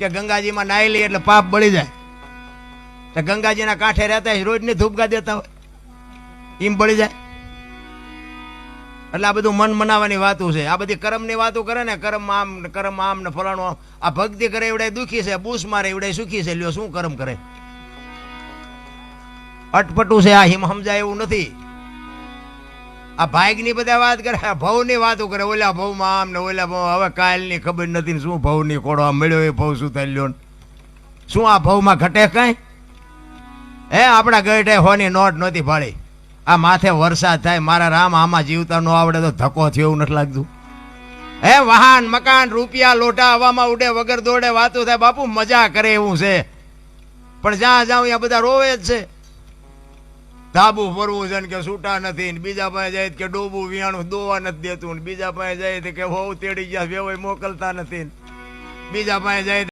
કે ગંગાજીમાં નાહી લઈએ એટલે પાપ બળી જાય. તો ગંગાજીના કાંઠે રહેતા હોય, રોજની ધૂપગા દેતા હોય એમ બળી જાય. એટલે આ બધું મન મનાવાની વાતો છે. આ બધી કર્મની વાતો કરે ને, કર્મ આમ ને, કર્મ આમ ને, ફલાણું આમ. આ ભક્તિ કરે એવડાય દુઃખી છે, બૂસ મારે એવડાય સુખી છે. લ્યો, શું કર્મ કરે? અટપટું છે આ, હિમ સમજાય એવું નથી. આ ભાગની બધા વાત કરે, આ ભવની વાતો કરે. ઓલા ભવમાં આમ ને ઓલા ભવ હવે કાલની ખબર નથી ને શું ભવની કોડો આ મળ્યો એ ભવ શું થઈ લ્યો શું આ ભવમાં ઘટે કાંઈ? હે, આપણા ગઢે હોની નોટ નહોતી ભાળી આ માથે વરસાદ થાય, મારા રામ આમાં જીવતા ન આવડે તો ધક્કો થયો એવું નથી લાગતું. હે, વાહન, મકાન, રૂપિયા લોટા હવામાં ઉડે, વગર દોડે વાતો થાય. બાપુ મજા કરે એવું છે. પણ જ્યાં જાઉં ત્યાં બધા રોવે જ છે. ધાબુ ફરવું છે ને કે છૂટા નથી ને બીજા પાસે જાય કે ડોબું વિયાણું દોવા નથી દેતું બીજા પાસે જાય કે હોવ તેડી ગયા વેવાય મોકલતા નથી બીજા પાસે જાય